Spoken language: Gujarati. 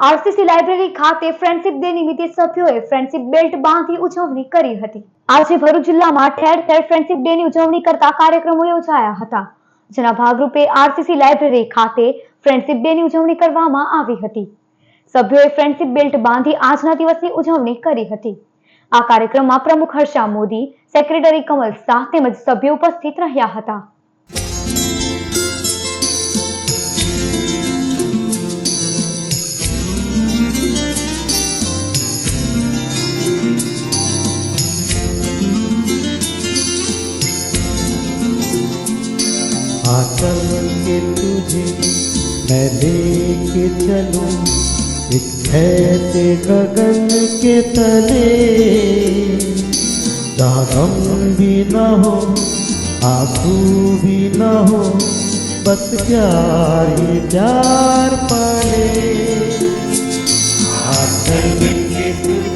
આરસીસી લાઇબ્રેરી ખાતે ફ્રેન્ડશિપ ડે નિમિત્તે સભ્યોએ ફ્રેન્ડશિપ બેલ્ટ બાંધી ઉજવણી કરી હતી. આજે ભરૂચ જિલ્લામાં ઠેર ઠેર ફ્રેન્ડશિપ ડે ની ઉજવણી કરતા કાર્યક્રમો યોજાયા હતા, જેના ભાગરૂપે આરસીસી લાઇબ્રેરી ખાતે ફ્રેન્ડશિપ ડે ની ઉજવણી કરવામાં આવી હતી. સભ્યોએ ફ્રેન્ડશિપ બેલ્ટ બાંધી આજના દિવસની ઉજવણી કરી હતી. આ કાર્યક્રમમાં પ્રમુખ હર્ષા મોદી, સેક્રેટરી કમલ શાહ તેમજ સભ્યો ઉપસ્થિત રહ્યા હતા. आकर के तुझे मैं देख चलूँ। एक ऐसे गगन के तले। गम भी न हो, आँसू भी न हो, बस प्यार ही प्यार पाले। आकर के तुझे